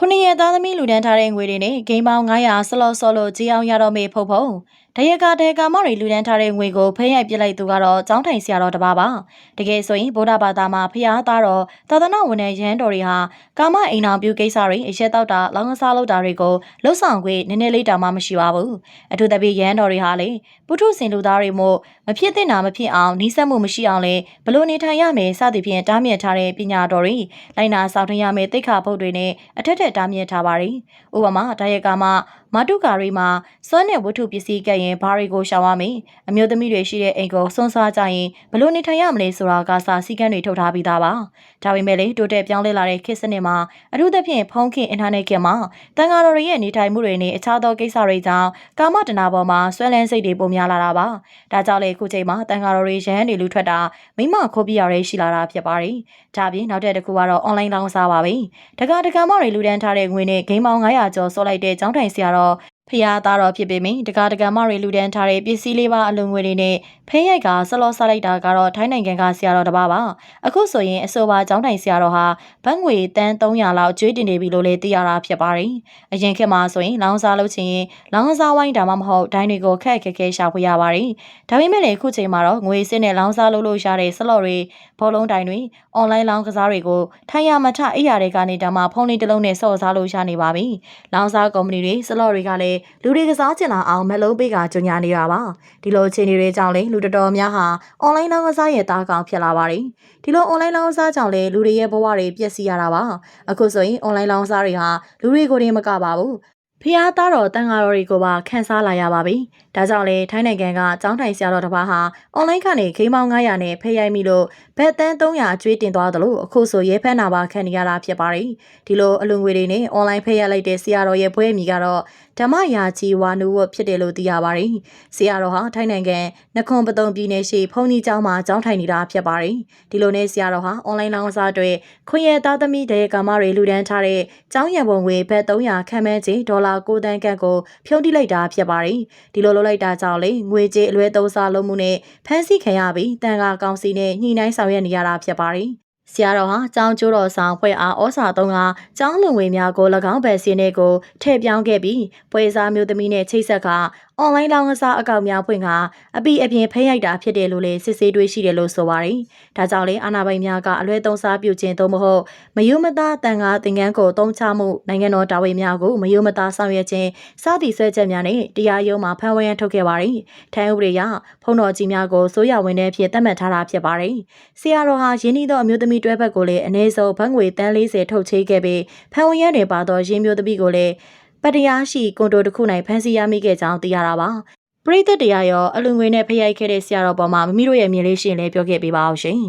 ခုနှစ်ရက်သားသမီးလူဒန်းထားတဲ့ငွေတွေနဲ့ဂိမ်းပေါင်း900ဆလော့ဆော့လို့ကြေးအောင်ရတော့မေဖုတ်ဖုံ တရကတဲကာမတွေလူဒန်းထားတဲ့ငွေကိုဖဲရိုက်ပစ်လိုက်သူကတော့ចောင်းထိုင်ဆရာတော်တစ်ပါးပါတကယ်ဆိုရင်ဗုဒ္ဓဘာသာမှာဖျားသားတော်သာသနာဝန်ထမ်းရဟန်းတော်တွေဟာကာမအိမ်အောင်ပြုကိစ္စတွေအရက်တောက်တာလောင်းကစားလုပ်တာတွေကိုလှုပ်ဆောင်ခွင့်နည်းနည်းလေးတောင်မှမရှိပါဘူးအထူးသဖြင့်ရဟန်းတော်တွေဟာလေပုထုဇဉ်လူသားတွေမို့မဖြစ်သင့်တာမဖြစ်အောင်နီးစပ်မှုမရှိအောင်လေဘလို့နေထိုင်ရမယ်စသဖြင့်တားမြစ်ထားတဲ့ပညာတော်တွေလိုက်နာဆောင်ထင်ရမယ်သိက္ခာပုဒ်တွေနဲ့အထက်ထက်တားမြစ်ထားပါတယ်။ဥပမာဒါရိုက်ကမှမာတုကာရီမှာစွမ်းနဲ့ဝတ္ထုပစ္စည်းကပ်ရင်ဘာတွေကိုရှောင်ရမလဲအမျိုးသမီးတွေရှိတဲ့အိမ်ကိုစွန့်စားကြရင်ဘလို့နေထိုင်ရမလဲဆိုတာကစာစည်းကမ်းတွေထုတ်ထားပြီးသားပါ။ဒါပေမဲ့လေတိုးတက်ပြောင်းလဲလာတဲ့ခေတ်စနစ်မှာအထူးသဖြင့်ဖုန်းခင်အင်တာနက်ခင်မှာတန်ဃာတော်တွေရဲ့နေထိုင်မှုတွေနဲ့အခြားသောကိစ္စတွေကြောင့်ကာမတဏပေါ်မှာဆွဲလန်းစိတ်တွေပုံများလာတာပါ။ဒါကြောင့်လေခုချိန်မှာတန်ဃာတော်တွေရဟန်းတွေလူထွက်တာမိမခိုးပြရတဲ့ရှိလာတာဖြစ်ပါတယ်။ဒါပြင်နောက်တဲ့တစ်ခုကတော့ online လောင်းစားပါပဲ။တက္ကတက္ကမတွေလူဒန်းထားတဲ့ငွေနဲ့ဂိမ်းပေါင်း900ကျော်စောလိုက်တဲ့ကျောင်းထိုင်ဆရာတော် ဖျားသားတော်ဖြစ်ပေမယ့်တက္ကတက္ကမတွေလူဒန်းထားတဲ့ပစ္စည်းလေးပါအလုံငွေတွေနဲ့ဖဲရိုက်ကဆလောစားလိုက်တာကတော့ထိုင်းနိုင်ငံကဆရာတော်တစ်ပါးပါအခုဆိုရင်အဆိုပါကျောင်းထိုင်ဆရာတော်ဟာဘတ်ငွေတန်း300လောက်ကျွေးတင်နေပြီလို့လည်းသိရတာဖြစ်ပါတယ်အရင်ခေတ်မှာဆိုရင်လောင်းစားလုပ်ချင်ရင်လောင်းစားဝိုင်းဒါမှမဟုတ်ဒိုင်းတွေကိုခက်ခက်ခဲရှာဖွေရပါတယ်ဒါပေမဲ့လည်းအခုချိန်မှာတော့ငွေစစ်နဲ့လောင်းစားလုပ်လို့ရတဲ့ဆလော့တွေဘောလုံးတိုင်တွေအွန်လိုင်းလောင်းကစားတွေကိုထိုင်ရမထအိယာတွေကနေဒါမှဖုန်းလေးတစ်လုံးနဲ့စော့စားလို့ရနေပါပြီလောင်းစားကုမ္ပဏီတွေဆလော့တွေကလည်းလူတွေကစားချင်လာအောင်မက်လုံးပေးကကြညာနေတာပါဒီလိုအခြေအနေတွေကြောင့်လေလူတော်တော်များဟာအွန်လိုင်းလောင်းကစားရဲ့တားကောင်ဖြစ်လာပါတယ်ဒီလိုအွန်လိုင်းလောင်းကစားကြောင့်လေလူတွေရဲ့ဘဝတွေပျက်စီးရတာပါအခုဆိုရင်အွန်လိုင်းလောင်းကစားတွေဟာလူတွေကိုတင်မကပါဘူးဖျားသားတော်တန်ဃာတော်တွေကိုပါခန်းစားလာရပါပြီ။ဒါကြောင့်လေထိုင်းနိုင်ငံကចောင်းထိုင်ဆရာတော်တစ်ပါးဟာအွန်လိုင်းကနေဂိမ်းပေါင်း900နဲ့ဖဲရိုက်မိလို့ဘက်တန်း300ကျွေးတင်သွားတယ်လို့အခုဆိုရဲဖက်နာပါခံနေရတာဖြစ်ပါတယ်။ဒီလိုအလူငွေတွေနဲ့အွန်လိုင်းဖဲရိုက်လိုက်တဲ့ဆရာတော်ရဲ့ဘွဲအမီကတော့ ဓမ္မရာကြီးဝါနုဝတ်ဖြစ်တယ်လို့သိရပါတယ်။ဆရာတော်ဟာထိုင်းနိုင်ငံနခွန်ပတုံပြည်နယ်ရှိဖုန်ကြီးကျောင်းမှာကျောင်းထိုင်နေတာဖြစ်ပါတယ်။ဒီလိုနဲ့ဆရာတော်ဟာအွန်လိုင်းလောင်းစားတွေခွင့်ရသားသမီးတဲ့ကာမတွေလူဒန်းထားတဲ့ကျောင်းရံပုံငွေဘက်300ခန့်မှန်းချေဒေါ်လာ9တန်းကန့်ကိုဖြုံးတိလိုက်တာဖြစ်ပါတယ်။ဒီလိုလုပ်လိုက်တာကြောင့်လေငွေကြေးအလွဲသုံးစားလုပ်မှုနဲ့ဖမ်းဆီးခံရပြီးတန်ခါကောင်စီနဲ့ညှိနှိုင်းဆောင်ရွက်နေရတာဖြစ်ပါတယ်။ ဆရာတော်ဟာကျောင်းကျိုးတော်ဆောင်ဖွဲ့အားဩစာသုံးကကျောင်းလုံငွေများကို၎င်းဘယ်စင်းတွေကိုထည့်ပြောင်းခဲ့ပြီးပွဲစားမျိုးသမီးနဲ့ချိတ်ဆက်က အွန်လိုင်းလောင်းကစားအကောင့်များဖွင့်ကအပိအပြင်ဖိရိုက်တာဖြစ်တယ်လို့လည်းစစ်ဆေးတွေ့ရှိတယ်လို့ဆိုပါတယ်။ဒါကြောင့်လည်းအာဏာပိုင်များကအလွဲသုံးစားပြုခြင်းသို့မဟုတ်မယုံမသားတန်ခါသင်္ကန်းကိုတုံးချမှုနိုင်ငံတော်တာဝန်များကိုမယုံမသားဆောင်ရွက်ခြင်းစသည့်ဆွဲချက်များနဲ့တရားရုံးမှာဖမ်းဝရမ်းထုတ်ခဲ့ပါတယ်။ထိုင်းဥပဒေအရဖုံတော်ကြီးများကိုစိုးရဝင်တဲ့အဖြစ်သတ်မှတ်ထားတာဖြစ်ပါတယ်။ဆရာတော်ဟာယင်းဤသောအမျိုးသမီးတွဲဘက်ကိုလည်းအ ਨੇ ဆုံးဘတ်ငွေတန်း40ထုတ်ချေးခဲ့ပြီးဖမ်းဝရမ်းတွေပါသောရင်းမျိုးသမီးကိုလည်း ပတရားရှိကွန်တိုတစ်ခု၌ဖမ်းဆီးရမိခဲ့ကြောင်းသိရတာပါပရိသတ်တရားရောအလူငွေနဲ့ဖျက်ရိုက်ခဲ့တဲ့ဆရာတော်ပေါ်မှာမမီတို့ရဲ့မြင်လေးရှင်လည်းပြောခဲ့ပေးပါအောင်ရှင်